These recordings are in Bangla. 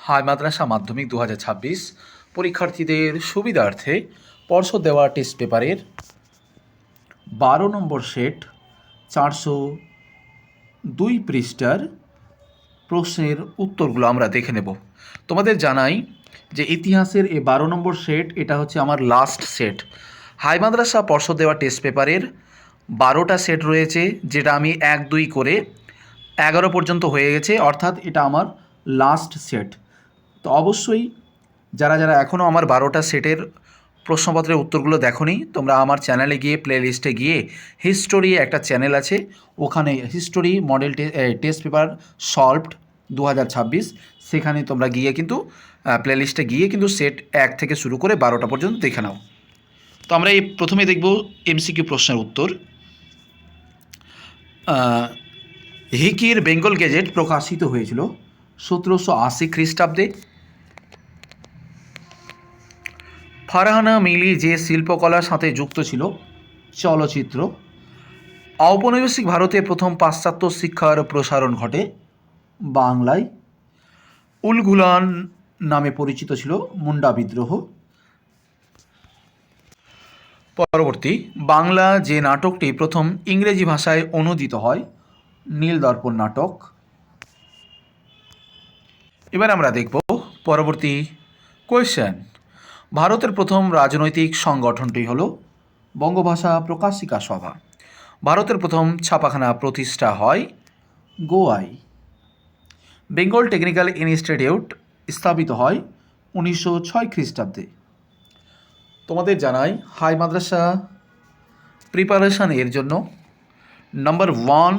হাই মাদ্রাসা মাধ্যমিক দু হাজার ছাব্বিশ পরীক্ষার্থীদের সুবিধার্থে পর্ষদ দেওয়া টেস্ট পেপারের বারো নম্বর সেট চারশো দুই পৃষ্ঠার প্রশ্নের উত্তরগুলো আমরা দেখে নেব। তোমাদের জানাই যে ইতিহাসের এই বারো নম্বর সেট এটা হচ্ছে আমার লাস্ট সেট হাই মাদ্রাসা পর্ষদ দেওয়া টেস্ট পেপারের বারোটা সেট রয়েছে, যেটা আমি এক দুই করে এগারো পর্যন্ত হয়ে গেছে, অর্থাৎ এটা আমার লাস্ট সেট তো অবশ্যই যারা যারা এখনও আমার বারোটা সেটের প্রশ্নপত্রের উত্তরগুলো দেখোনি, তোমরা আমার চ্যানেলে গিয়ে প্লে লিস্টে গিয়ে হিস্টোরি একটা চ্যানেল আছে। ওখানে history model test paper solved দু হাজার ছাব্বিশ। সেখানে তোমরা গিয়ে কিন্তু প্লে লিস্টে গিয়ে কিন্তু সেট এক থেকে শুরু করে বারোটা পর্যন্ত দেখে নাও। তো আমরা এই প্রথমে দেখব এমসিকিউ প্রশ্নের উত্তর। হিকির বেঙ্গল গেজেট প্রকাশিত হয়েছিল সতেরোশো আশি খ্রিস্টাব্দে। ফারহানা মিলি যে শিল্পকলার সাথে যুক্ত ছিল, চলচ্চিত্র। ঔপনিবেশিক ভারতে প্রথম পাশ্চাত্য শিক্ষার প্রসারণ ঘটে বাংলায়। উলগুলান নামে পরিচিত ছিল মুন্ডা বিদ্রোহ। পরবর্তী, বাংলা যে নাটকটি প্রথম ইংরেজি ভাষায় অনুদিত হয় নীল দর্পণ নাটক। এবার আমরা দেখব পরবর্তী কোয়েশ্চেন ভারতের প্রথম রাজনৈতিক সংগঠনটি হল বঙ্গভাষা প্রকাশিকা সভা। ভারতের প্রথম ছাপাখানা প্রতিষ্ঠা হয় গোয়ায় বেঙ্গল টেকনিক্যাল ইনস্টিটিউট স্থাপিত হয় উনিশশো ছয় খ্রিস্টাব্দে। তোমাদের জানাই, হাই মাদ্রাসা প্রিপারেশন এর জন্য number one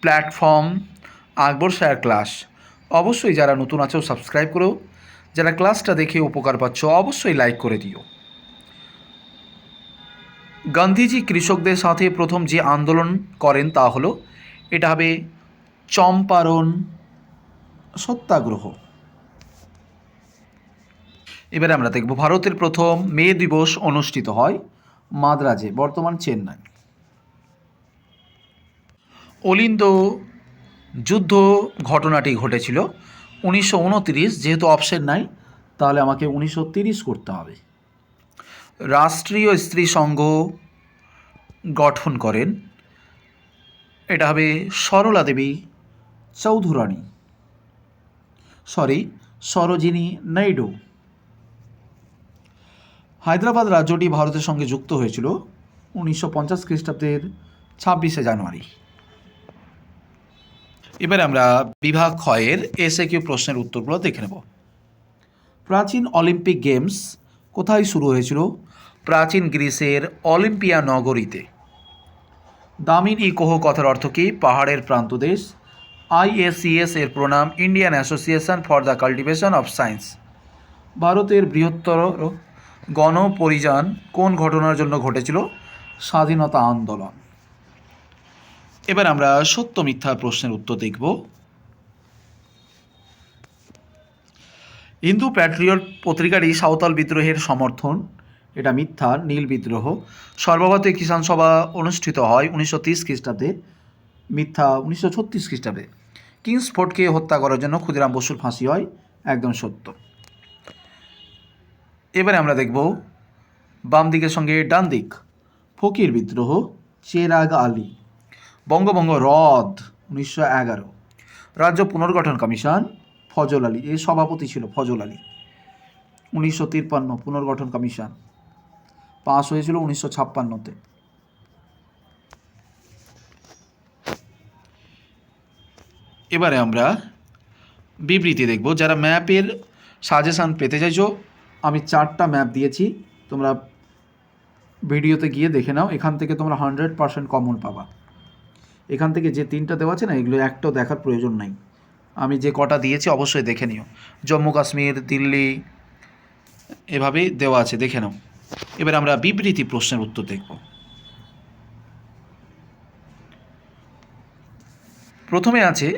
platform, Akbar sir class. অবশ্যই যারা নতুন আছো, সাবস্ক্রাইব করো। যারা ক্লাসটা দেখে উপকার পাচ্ছ, অবশ্যই লাইক করে দিও। গান্ধীজি কৃষকদের সাথে প্রথম যে আন্দোলন করেন তা হলো, এটা হবে চম্পারণ সত্যাগ্রহ। এবারে আমরা দেখব, ভারতের প্রথম মে দিবস অনুষ্ঠিত হয় মাদ্রাজে, বর্তমান চেন্নাই। অলিন্দ যুদ্ধ ঘটনাটি ঘটেছিল উনিশশো যেহেতু অপশন নাই, তাহলে আমাকে উনিশশো করতে হবে। রাষ্ট্রীয় স্ত্রী সংঘ গঠন করেন। এটা হবে সরলা দেবী চৌধুরানী। সরি সরোজিনী নাইডু। হায়দ্রাবাদ রাজ্যটি ভারতের সঙ্গে যুক্ত হয়েছিল উনিশশো পঞ্চাশ খ্রিস্টাব্দের ছাব্বিশে জানুয়ারি। এবারে আমরা বিভাগ ক্ষয়ের এসে কিউ প্রশ্নের উত্তরগুলো দেখে নেব। প্রাচীন অলিম্পিক গেমস কোথায় শুরু হয়েছিল? প্রাচীন গ্রিসের অলিম্পিয়া নগরীতে। দামিন ই কোহ কথার অর্থ কি? পাহাড়ের প্রান্তদেশ আইএসিএস এর প্রণাম Indian association for the cultivation of science. ভারতের বৃহত্তর গণপরিযান কোন ঘটনার জন্য ঘটেছিল? স্বাধীনতা আন্দোলন। এবার আমরা সত্য মিথ্যা প্রশ্নের উত্তর দেখব। হিন্দু প্যাট্রিয়ট পত্রিকাটি সাঁওতাল বিদ্রোহের সমর্থন। এটা মিথ্যা, নীল বিদ্রোহ। সর্বভারতীয় কিষাণ সভা অনুষ্ঠিত হয় উনিশশো তিরিশ খ্রিস্টাব্দে। মিথ্যা উনিশশো ছত্রিশ খ্রিস্টাব্দে। কিংস ফোর্টকে হত্যা করার জন্য ক্ষুদিরাম বসুর ফাঁসি হয়, একদম সত্য। এবারে আমরা দেখব বাম দিকের সঙ্গে ডান দিক ফকির বিদ্রোহ, চেরাগ আলী। বঙ্গভঙ্গ হ্রদ উনিশশো এগারো। রাজ্য পুনর্গঠন কমিশন, ফজল আলী। এর সভাপতি ছিল ফজল আলী। উনিশশো তিপ্পান্ন পুনর্গঠন কমিশন। পাস হয়েছিল উনিশশো ছাপ্পান্নতে। এবারে আমরা বিবৃতি দেখব। যারা ম্যাপের সাজেশান পেতে চাইছো, আমি চারটা ম্যাপ দিয়েছি। তোমরা ভিডিওতে গিয়ে দেখে নাও। এখান থেকে তোমরা হান্ড্রেড পারসেন্ট কমন পাবা। এখান থেকে যে তিনটা দেওয়া আছে না, এগুলো একটাও দেখার প্রয়োজন নাই। আমি যে কটা দিয়েছি অবশ্যই দেখে নিও। জম্মু কাশ্মীর, দিল্লি, এভাবেই দেওয়া আছে, দেখে নাও। এবার আমরা বিবৃতি প্রশ্নের উত্তর দেখব। প্রথমে আছে,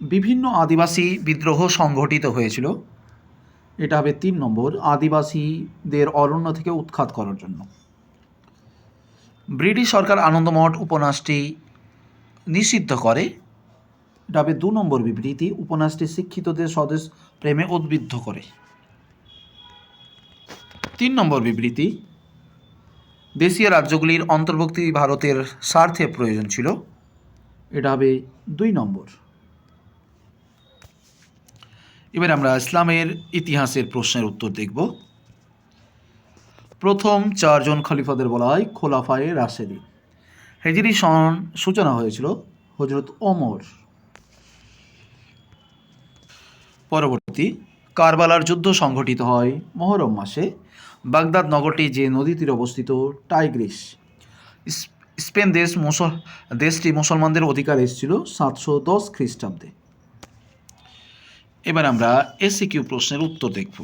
বিভিন্ন আদিবাসী বিদ্রোহ সংঘটিত হয়েছিল। এটা হবে তিন নম্বর, আদিবাসীদের অরণ্য থেকে উৎখাত করার জন্য। ব্রিটিশ সরকার আনন্দমঠ উপন্যাসটি নিষিদ্ধ করে। এটা হবে দু নম্বর বিবৃতি, উপন্যাসটি শিক্ষিতদের স্বদেশ প্রেমে উদ্বুদ্ধ করে। তিন নম্বর বিবৃতি, দেশীয় রাজ্যগুলির অন্তর্ভুক্তি ভারতের স্বার্থে প্রয়োজন ছিল। এটা হবে দুই নম্বর। এবার আমরা ইসলামের ইতিহাসের প্রশ্নের উত্তর দেখব। প্রথম চারজন খলিফাদের বলা হয় খোলাফায়ে রাশেদি। হেজরি সন সূচনা হয়েছিল হজরত ওমর। পরবর্তী কারবালার যুদ্ধ সংঘটিত হয় মহরম মাসে। বাগদাদ নগরটি যে নদী তীরে অবস্থিত টাইগ্রিস। স্পেন দেশ মুসল দেশটি মুসলমানদের অধিকার এসেছিল সাতশো দশ খ্রিস্টাব্দে। এবার আমরা এসিকিউ প্রশ্নের উত্তর দেখব।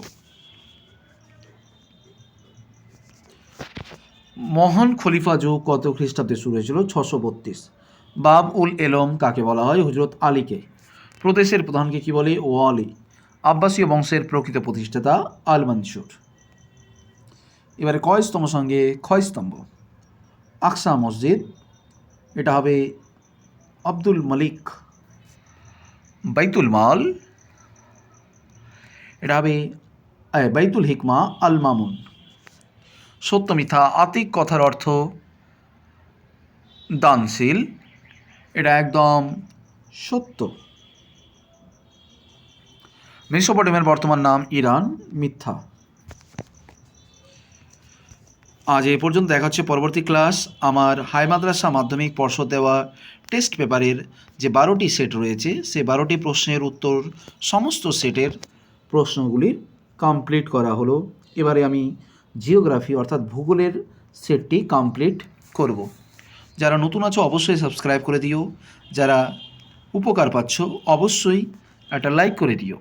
মহান খলিফা যুগ কত খ্রিস্টাব্দে শুরু হয়েছিল? ছশো বত্রিশ। বাব উল এলম কাকে বলা হয়? হজরত আলীকে। প্রদেশের প্রধানকে কি বলে? ও আলী আব্বাসীয় বংশের প্রকৃত প্রতিষ্ঠাতা আল মানসুর এবারে কয় স্তম্ভ সঙ্গে ক্ষয় স্তম্ভ আকসা মসজিদ। এটা হবে আব্দুল মালিক বাইতুল মাল। এটা হবে বাইতুল হিকমা আল মামুন সত্য মিথ্যা আতিক কথার অর্থ দানশীল। এটা একদম সত্য। মেসোপটেমিয়ার বর্তমান নাম ইরান, মিথ্যা। আজ এই পর্যন্ত দেখা হচ্ছে পরবর্তী ক্লাস। আমার হাই মাদ্রাসা মাধ্যমিক পর্ষদ দেওয়া টেস্ট পেপারের যে বারোটি সেট রয়েছে সেই বারোটি প্রশ্নের উত্তর সমস্ত সেটের প্রশ্নগুলির কমপ্লিট করা হলো। এবারে আমি জিওগ্রাফি অর্থাৎ ভূগোলের সেটটি কমপ্লিট করব। যারা নতুন আছো, অবশ্যই সাবস্ক্রাইব করে দিও। যারা উপকার পাচ্ছ, অবশ্যই একটা লাইক করে দিও।